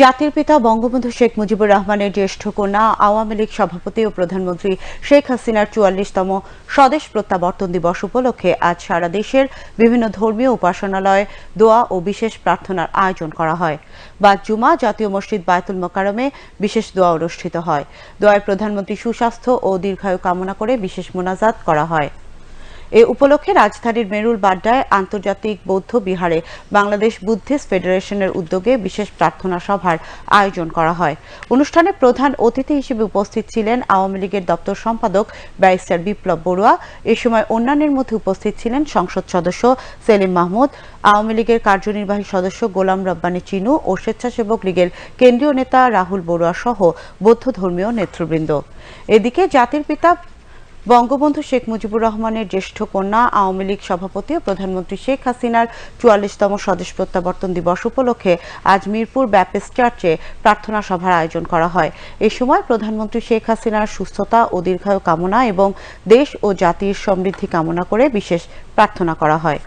জাতির পিতা বঙ্গবন্ধু শেখ মুজিবুর রহমানের জ্যেষ্ঠ কন্যা, আওয়ামী লীগ সভাপতি ও প্রধানমন্ত্রী শেখ হাসিনার চুয়াল্লিশতম স্বদেশ প্রত্যাবর্তন দিবস উপলক্ষে আজ সারা দেশের বিভিন্ন ধর্মীয় উপাসনালয়ে দোয়া ও বিশেষ প্রার্থনার আয়োজন করা হয়। বাদ জুমা জাতীয় মসজিদ বায়তুল মোকারমে বিশেষ দোয়া অনুষ্ঠিত হয়। দোয়ায় প্রধানমন্ত্রী সুস্বাস্থ্য ও দীর্ঘায়ু কামনা করে বিশেষ মোনাজাত করা হয়। এ উপলক্ষে রাজধানীর মেরুল বাড্ডায় আন্তর্জাতিক বৌদ্ধ বিহারে বাংলাদেশ বুদ্ধিস্ট ফেডারেশনের উদ্যোগে বিশেষ প্রার্থনা সভার আয়োজন করা হয়। অনুষ্ঠানে প্রধান অতিথি হিসেবে উপস্থিত ছিলেন আওয়ামী লীগের দপ্তর সম্পাদক ব্যারিস্টার বিপ্লব বড়ুয়া। এ সময় অন্যান্যের মধ্যে উপস্থিত ছিলেন সংসদ সদস্য সেলিম মাহমুদ, আওয়ামী লীগের কার্যনির্বাহী সদস্য গোলাম রব্বানী চিনু ও স্বেচ্ছাসেবক লীগের কেন্দ্রীয় নেতা রাহুল বড়ুয়া সহ বৌদ্ধ ধর্মীয় নেতৃবৃন্দ। এদিকে জাতির পিতা বঙ্গবন্ধু শেখ মুজিবুর রহমানের জ্যেষ্ঠ কন্যা, আওয়ামী লীগ সভাপতি ও প্রধানমন্ত্রী শেখ হাসিনার চুয়াল্লিশতম স্বদেশ প্রত্যাবর্তন দিবস উপলক্ষে আজ মিরপুর ব্যাপেস্ট চার্চে প্রার্থনা সভার আয়োজন করা হয়। এ সময় প্রধানমন্ত্রী শেখ হাসিনার সুস্থতা ও দীর্ঘায়ু কামনা এবং দেশ ও জাতির সমৃদ্ধি কামনা করে বিশেষ প্রার্থনা করা হয়।